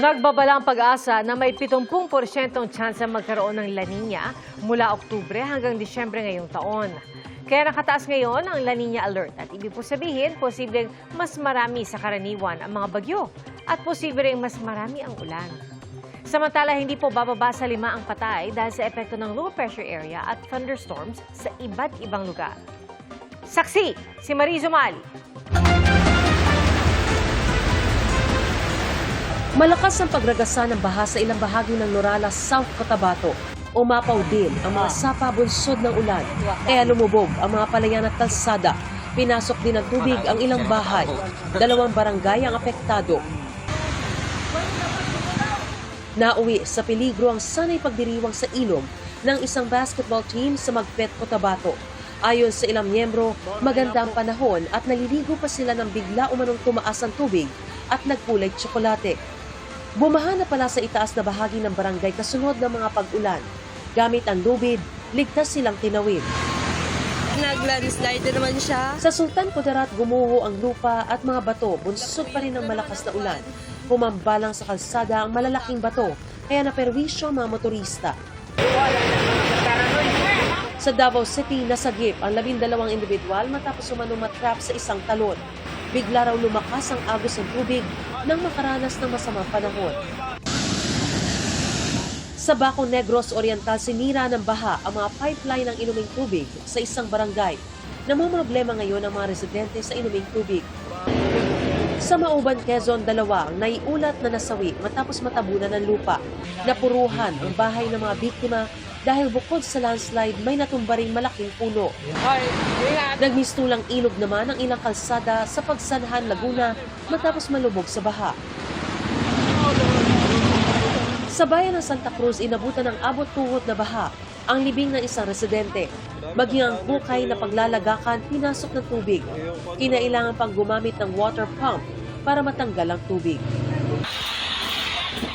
Nagbabala ang pag-asa na may 70% chance magkaroon ng La Nina mula Oktubre hanggang Disyembre ngayong taon. Kaya nakataas ngayon ang La Nina alert at ibig po sabihin, posibleng mas marami sa karaniwan ang mga bagyo at posible rin mas marami ang ulan. Samantala, hindi po bababa sa lima ang patay dahil sa epekto ng low pressure area at thunderstorms sa iba't ibang lugar. Saksi, si Marie Zumali. Malakas ang pagragasa ng baha sa ilang bahagi ng Norala, South Cotabato. Umapaw din ang mga sapa bunsod ng ulan, kaya lumubog ang mga palayan at kalsada. Pinasok din ng tubig ang ilang bahay. Dalawang barangay ang apektado. Nauwi sa peligro ang sanay pagdiriwang sa ilog ng isang basketball team sa Magpet, Cotabato. Ayon sa ilang miyembro, maganda ang panahon at naliligo pa sila ng bigla umanong tumaas ang tubig at nagkulay tsokolate. Bumaha na pala sa itaas na bahagi ng barangay kasunod ng mga pag-ulan. Gamit ang lubid, ligtas silang tinawid. Nag-landslide na naman siya. Sa Sultan Kudarat, gumuho ang lupa at mga bato, bunsod pa rin ng malakas na ulan. Humambalang sa kalsada ang malalaking bato, kaya naperwisyo ang mga motorista. Sa Davao City, nasagip ang labindalawang individual matapos umanong matrap sa isang talon. Bigla raw lumakas ang agos ng tubig nang makaranas ng masamang panahon. Sa Baco Negros Oriental, sinira ng baha ang mga pipeline ng inuming tubig sa isang barangay. Namumroblema ngayon ang mga residente sa inuming tubig. Sa Mauban, Quezon, dalawa ang naiulat na nasawi matapos matabunan ng lupa. Napuruhan ang bahay ng mga biktima dahil bukod sa landslide may natumba ring malaking puno. Nagmistulang ilog naman ang ilang kalsada sa Pagsanhan, Laguna matapos malubog sa baha. Sa bayan ng Santa Cruz, inabutan ng abot tuhod na baha ang libing ng isang residente. Maging ang hukay na paglalagakan, pinasok ng tubig. Kinailangan pang gumamit ng water pump para matanggal ang tubig.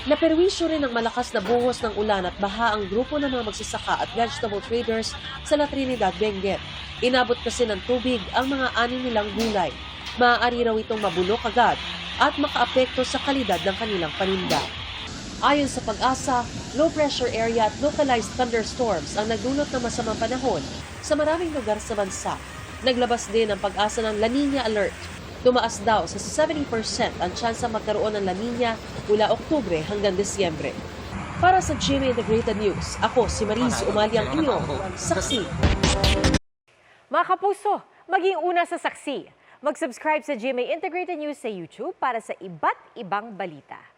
Naperwisyo rin ang malakas na buhos ng ulan at baha ang grupo ng mga magsasaka at vegetable traders sa La Trinidad, Benguet. Inabot kasi ng tubig ang mga ani nilang gulay. Maaari raw itong mabulok agad at makaapekto sa kalidad ng kanilang paninda. Ayon sa pag-asa, low pressure area at localized thunderstorms ang nagdulot ng masamang panahon sa maraming lugar sa bansa. Naglabas din ang pag-asa ng La Nina Alert. Tumaas daw sa 70% ang tsansa magkaroon ng La Nina mula Oktubre hanggang Disyembre. Para sa GMA Integrated News, ako si Mariz Umali ang inyong saksi. Mga kapuso, maging una sa saksi. Mag-subscribe sa GMA Integrated News sa YouTube para sa iba't ibang balita.